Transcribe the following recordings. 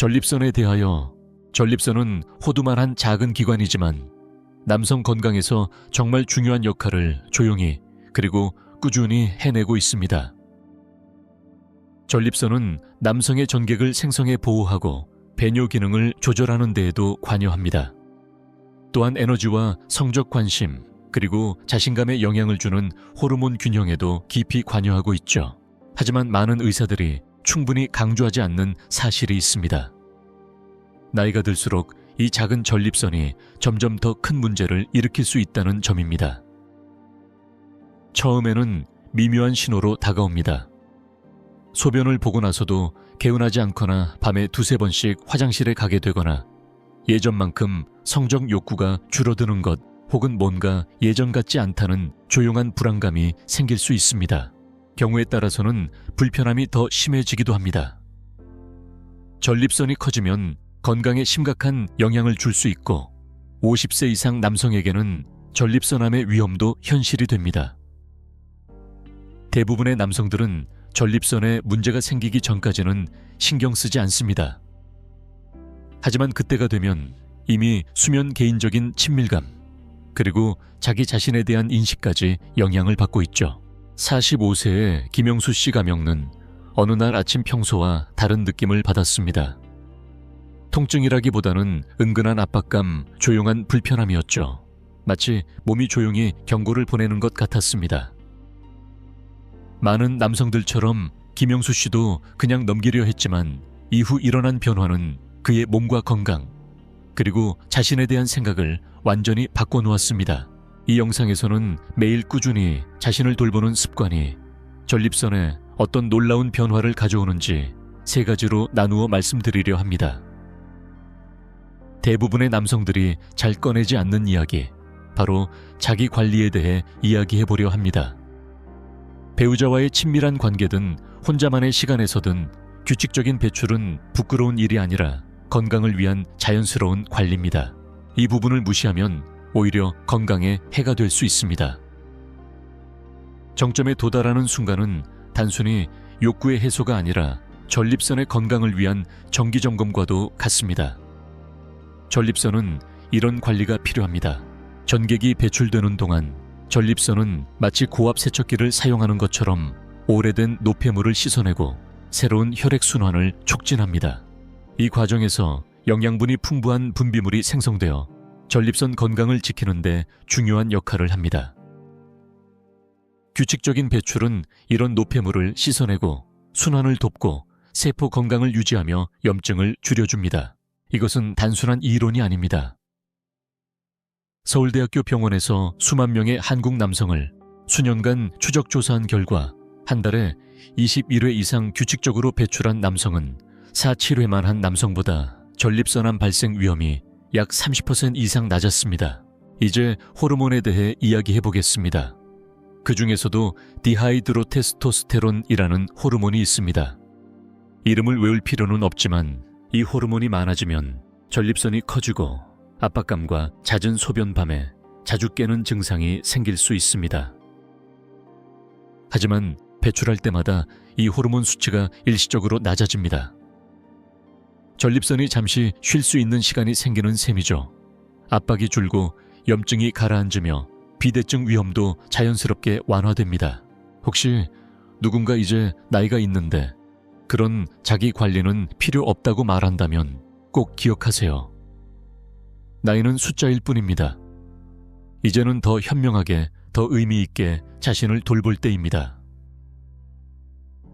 전립선에 대하여 전립선은 호두만한 작은 기관이지만 남성 건강에서 정말 중요한 역할을 조용히 그리고 꾸준히 해내고 있습니다. 전립선은 남성의 전객을 생성해 보호하고 배뇨 기능을 조절하는 데에도 관여합니다. 또한 에너지와 성적 관심 그리고 자신감에 영향을 주는 호르몬 균형에도 깊이 관여하고 있죠. 하지만 많은 의사들이 충분히 강조하지 않는 사실이 있습니다. 나이가 들수록 이 작은 전립선이 점점 더 큰 문제를 일으킬 수 있다는 점입니다. 처음에는 미묘한 신호로 다가옵니다. 소변을 보고 나서도 개운하지 않거나 밤에 두세 번씩 화장실에 가게 되거나 예전만큼 성적 욕구가 줄어드는 것 혹은 뭔가 예전 같지 않다는 조용한 불안감이 생길 수 있습니다. 경우에 따라서는 불편함이 더 심해지기도 합니다. 전립선이 커지면 건강에 심각한 영향을 줄 수 있고 50세 이상 남성에게는 전립선암의 위험도 현실이 됩니다. 대부분의 남성들은 전립선에 문제가 생기기 전까지는 신경 쓰지 않습니다. 하지만 그때가 되면 이미 수면 개인적인 친밀감, 그리고 자기 자신에 대한 인식까지 영향을 받고 있죠. 45세의 김영수 씨 가 명는 어느 날 아침 평소와 다른 느낌을 받았습니다. 통증이라기보다는 은근한 압박감, 조용한 불편함이었죠. 마치 몸이 조용히 경고를 보내는 것 같았습니다. 많은 남성들처럼 김영수 씨도 그냥 넘기려 했지만 이후 일어난 변화는 그의 몸과 건강, 그리고 자신에 대한 생각을 완전히 바꿔놓았습니다. 이 영상에서는 매일 꾸준히 자신을 돌보는 습관이 전립선에 어떤 놀라운 변화를 가져오는지 세 가지로 나누어 말씀드리려 합니다. 대부분의 남성들이 잘 꺼내지 않는 이야기, 바로 자기 관리에 대해 이야기해 보려 합니다. 배우자와의 친밀한 관계든 혼자만의 시간에서든 규칙적인 배출은 부끄러운 일이 아니라 건강을 위한 자연스러운 관리입니다. 이 부분을 무시하면 오히려 건강에 해가 될 수 있습니다. 정점에 도달하는 순간은 단순히 욕구의 해소가 아니라 전립선의 건강을 위한 정기 점검과도 같습니다. 전립선은 이런 관리가 필요합니다. 전객이 배출되는 동안 전립선은 마치 고압 세척기를 사용하는 것처럼 오래된 노폐물을 씻어내고 새로운 혈액 순환을 촉진합니다. 이 과정에서 영양분이 풍부한 분비물이 생성되어 전립선 건강을 지키는데 중요한 역할을 합니다. 규칙적인 배출은 이런 노폐물을 씻어내고 순환을 돕고 세포 건강을 유지하며 염증을 줄여줍니다. 이것은 단순한 이론이 아닙니다. 서울대학교 병원에서 수만 명의 한국 남성을 수년간 추적 조사한 결과 한 달에 21회 이상 규칙적으로 배출한 남성은 4, 7회만 한 남성보다 전립선암 발생 위험이 약 30% 이상 낮았습니다. 이제 호르몬에 대해 이야기해 보겠습니다. 그 중에서도 디하이드로테스토스테론이라는 호르몬이 있습니다. 이름을 외울 필요는 없지만 이 호르몬이 많아지면 전립선이 커지고 압박감과 잦은 소변 밤에 자주 깨는 증상이 생길 수 있습니다. 하지만 배출할 때마다 이 호르몬 수치가 일시적으로 낮아집니다. 전립선이 잠시 쉴 수 있는 시간이 생기는 셈이죠. 압박이 줄고 염증이 가라앉으며 비대증 위험도 자연스럽게 완화됩니다. 혹시 누군가 이제 나이가 있는데 그런 자기 관리는 필요 없다고 말한다면 꼭 기억하세요. 나이는 숫자일 뿐입니다. 이제는 더 현명하게, 더 의미 있게 자신을 돌볼 때입니다.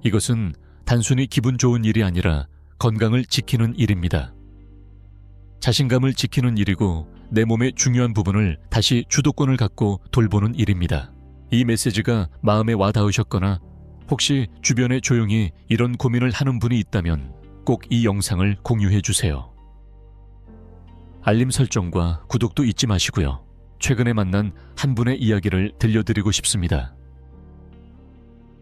이것은 단순히 기분 좋은 일이 아니라 건강을 지키는 일입니다. 자신감을 지키는 일이고 내 몸의 중요한 부분을 다시 주도권을 갖고 돌보는 일입니다. 이 메시지가 마음에 와닿으셨거나 혹시 주변에 조용히 이런 고민을 하는 분이 있다면 꼭 이 영상을 공유해 주세요. 알림 설정과 구독도 잊지 마시고요. 최근에 만난 한 분의 이야기를 들려드리고 싶습니다.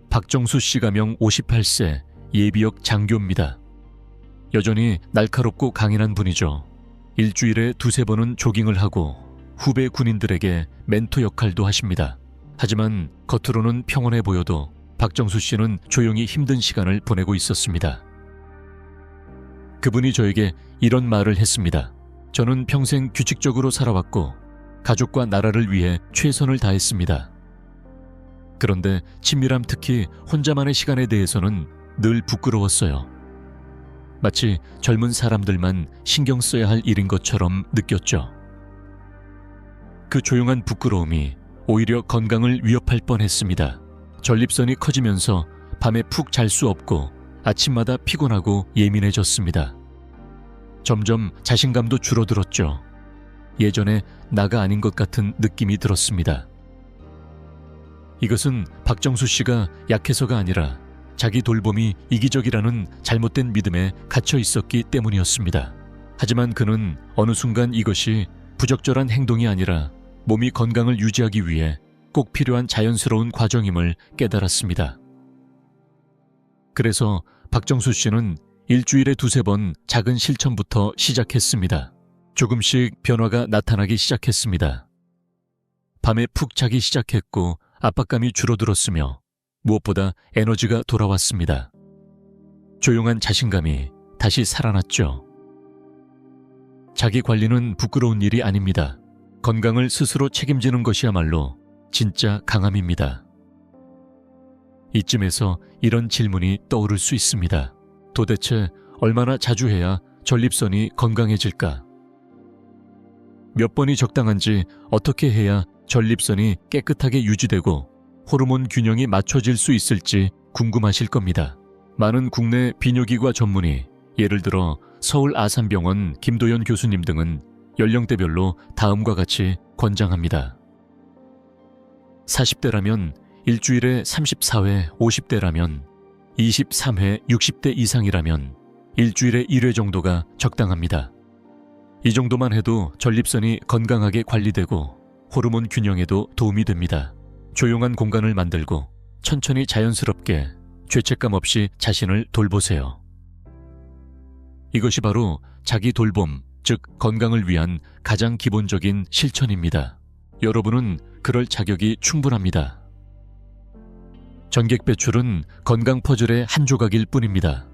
박정수 씨 가명 58세 예비역 장교입니다. 여전히 날카롭고 강인한 분이죠. 일주일에 두세 번은 조깅을 하고 후배 군인들에게 멘토 역할도 하십니다. 하지만 겉으로는 평온해 보여도 박정수 씨는 조용히 힘든 시간을 보내고 있었습니다. 그분이 저에게 이런 말을 했습니다. 저는 평생 규칙적으로 살아왔고 가족과 나라를 위해 최선을 다했습니다. 그런데 친밀함 특히 혼자만의 시간에 대해서는 늘 부끄러웠어요. 마치 젊은 사람들만 신경 써야 할 일인 것처럼 느꼈죠. 그 조용한 부끄러움이 오히려 건강을 위협할 뻔했습니다. 전립선이 커지면서 밤에 푹 잘 수 없고 아침마다 피곤하고 예민해졌습니다. 점점 자신감도 줄어들었죠. 예전에 나가 아닌 것 같은 느낌이 들었습니다. 이것은 박정수 씨가 약해서가 아니라 자기 돌봄이 이기적이라는 잘못된 믿음에 갇혀 있었기 때문이었습니다. 하지만 그는 어느 순간 이것이 부적절한 행동이 아니라 몸이 건강을 유지하기 위해 꼭 필요한 자연스러운 과정임을 깨달았습니다. 그래서 박정수 씨는 일주일에 두세 번 작은 실천부터 시작했습니다. 조금씩 변화가 나타나기 시작했습니다. 밤에 푹 자기 시작했고 압박감이 줄어들었으며 무엇보다 에너지가 돌아왔습니다. 조용한 자신감이 다시 살아났죠. 자기 관리는 부끄러운 일이 아닙니다. 건강을 스스로 책임지는 것이야말로 진짜 강함입니다. 이쯤에서 이런 질문이 떠오를 수 있습니다. 도대체 얼마나 자주 해야 전립선이 건강해질까? 몇 번이 적당한지 어떻게 해야 전립선이 깨끗하게 유지되고 호르몬 균형이 맞춰질 수 있을지 궁금하실 겁니다. 많은 국내 비뇨기과 전문의, 예를 들어 서울 아산병원 김도연 교수님 등은 연령대별로 다음과 같이 권장합니다. 40대라면 일주일에 34회 50대라면 23회 60대 이상이라면 일주일에 1회 정도가 적당합니다. 이 정도만 해도 전립선이 건강하게 관리되고 호르몬 균형에도 도움이 됩니다. 조용한 공간을 만들고 천천히 자연스럽게 죄책감 없이 자신을 돌보세요. 이것이 바로 자기 돌봄, 즉 건강을 위한 가장 기본적인 실천입니다. 여러분은 그럴 자격이 충분합니다. 전객 배출은 건강 퍼즐의 한 조각일 뿐입니다.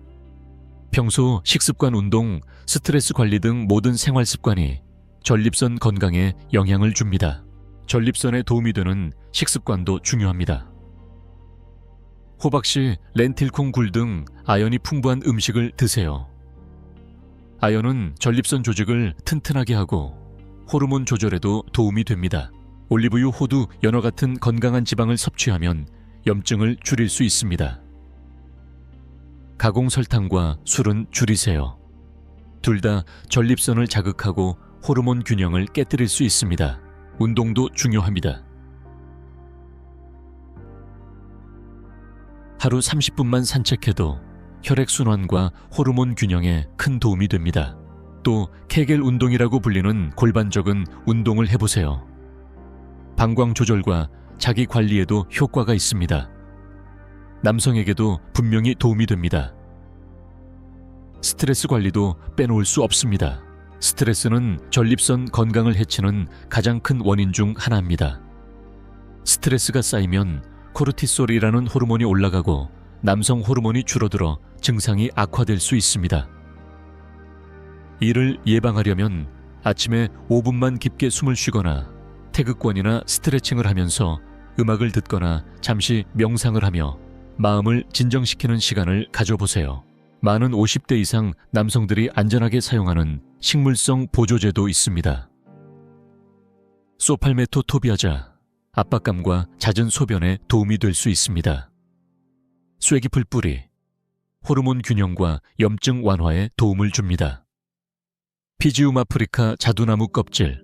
평소 식습관 운동, 스트레스 관리 등 모든 생활 습관이 전립선 건강에 영향을 줍니다. 전립선에 도움이 되는 식습관도 중요합니다. 호박씨, 렌틸콩 굴 등 아연이 풍부한 음식을 드세요. 아연은 전립선 조직을 튼튼하게 하고 호르몬 조절에도 도움이 됩니다. 올리브유, 호두, 연어 같은 건강한 지방을 섭취하면 염증을 줄일 수 있습니다. 가공 설탕과 술은 줄이세요. 둘 다 전립선을 자극하고 호르몬 균형을 깨뜨릴 수 있습니다. 운동도 중요합니다. 하루 30분만 산책해도 혈액순환과 호르몬 균형에 큰 도움이 됩니다. 또 케겔 운동이라고 불리는 골반적은 운동을 해보세요. 방광 조절과 자기 관리에도 효과가 있습니다. 남성에게도 분명히 도움이 됩니다. 스트레스 관리도 빼놓을 수 없습니다. 스트레스는 전립선 건강을 해치는 가장 큰 원인 중 하나입니다. 스트레스가 쌓이면 코르티솔이라는 호르몬이 올라가고 남성 호르몬이 줄어들어 증상이 악화될 수 있습니다. 이를 예방하려면 아침에 5분만 깊게 숨을 쉬거나 태극권이나 스트레칭을 하면서 음악을 듣거나 잠시 명상을 하며 마음을 진정시키는 시간을 가져보세요. 많은 50대 이상 남성들이 안전하게 사용하는 식물성 보조제도 있습니다. 소팔메토 토비아자, 압박감과 잦은 소변에 도움이 될 수 있습니다. 쇠기풀 뿌리, 호르몬 균형과 염증 완화에 도움을 줍니다. 피지움 아프리카 자두나무 껍질,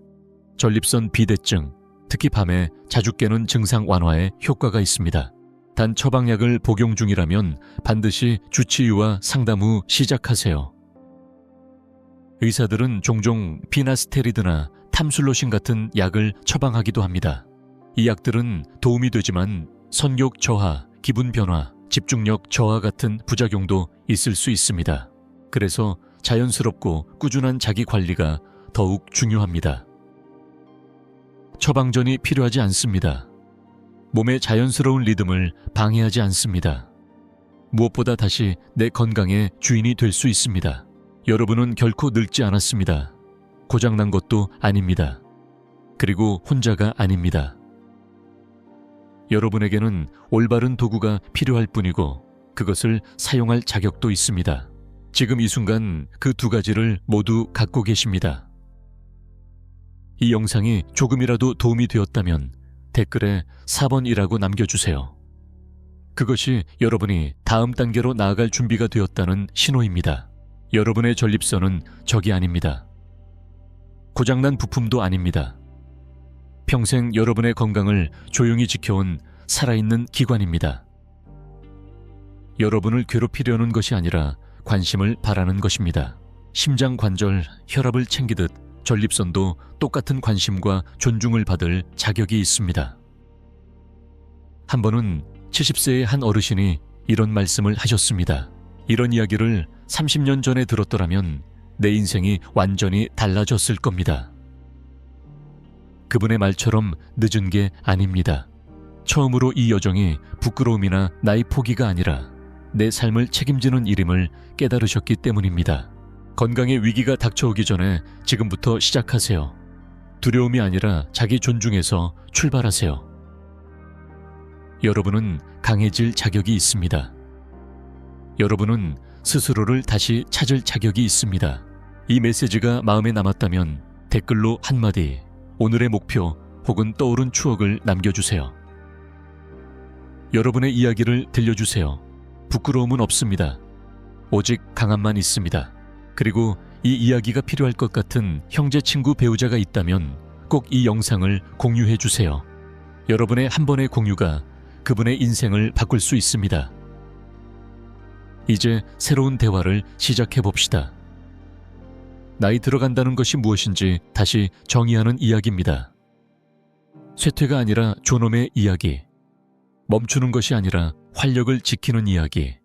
전립선 비대증, 특히 밤에 자주 깨는 증상 완화에 효과가 있습니다. 단 처방약을 복용 중이라면 반드시 주치의와 상담 후 시작하세요. 의사들은 종종 피나스테리드나 탐술로신 같은 약을 처방하기도 합니다. 이 약들은 도움이 되지만 선욕 저하, 기분 변화, 집중력 저하 같은 부작용도 있을 수 있습니다. 그래서 자연스럽고 꾸준한 자기 관리가 더욱 중요합니다. 처방전이 필요하지 않습니다. 몸의 자연스러운 리듬을 방해하지 않습니다. 무엇보다 다시 내 건강의 주인이 될 수 있습니다. 여러분은 결코 늙지 않았습니다. 고장난 것도 아닙니다. 그리고 혼자가 아닙니다. 여러분에게는 올바른 도구가 필요할 뿐이고 그것을 사용할 자격도 있습니다. 지금 이 순간 그 두 가지를 모두 갖고 계십니다. 이 영상이 조금이라도 도움이 되었다면 댓글에 4번이라고 남겨주세요. 그것이 여러분이 다음 단계로 나아갈 준비가 되었다는 신호입니다. 여러분의 전립선은 적이 아닙니다. 고장난 부품도 아닙니다. 평생 여러분의 건강을 조용히 지켜온 살아있는 기관입니다. 여러분을 괴롭히려는 것이 아니라 관심을 바라는 것입니다. 심장 관절, 혈압을 챙기듯 전립선도 똑같은 관심과 존중을 받을 자격이 있습니다. 한 번은 70세의 한 어르신이 이런 말씀을 하셨습니다. 이런 이야기를 30년 전에 들었더라면 내 인생이 완전히 달라졌을 겁니다. 그분의 말처럼 늦은 게 아닙니다. 처음으로 이 여정이 부끄러움이나 나의 포기가 아니라 내 삶을 책임지는 일임을 깨달으셨기 때문입니다. 건강의 위기가 닥쳐오기 전에 지금부터 시작하세요. 두려움이 아니라 자기 존중에서 출발하세요. 여러분은 강해질 자격이 있습니다. 여러분은 스스로를 다시 찾을 자격이 있습니다. 이 메시지가 마음에 남았다면 댓글로 한마디, 오늘의 목표 혹은 떠오른 추억을 남겨주세요. 여러분의 이야기를 들려주세요. 부끄러움은 없습니다. 오직 강함만 있습니다. 그리고 이 이야기가 필요할 것 같은 형제, 친구, 배우자가 있다면 꼭 이 영상을 공유해 주세요. 여러분의 한 번의 공유가 그분의 인생을 바꿀 수 있습니다. 이제 새로운 대화를 시작해 봅시다. 나이 들어간다는 것이 무엇인지 다시 정의하는 이야기입니다. 쇠퇴가 아니라 존엄의 이야기. 멈추는 것이 아니라 활력을 지키는 이야기.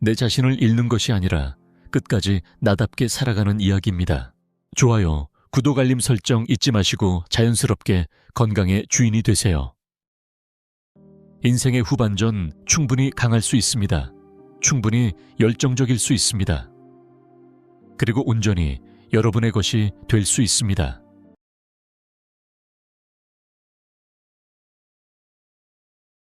내 자신을 잃는 것이 아니라 끝까지 나답게 살아가는 이야기입니다. 좋아요, 구독 알림 설정 잊지 마시고 자연스럽게 건강의 주인이 되세요. 인생의 후반전 충분히 강할 수 있습니다. 충분히 열정적일 수 있습니다. 그리고 온전히 여러분의 것이 될 수 있습니다.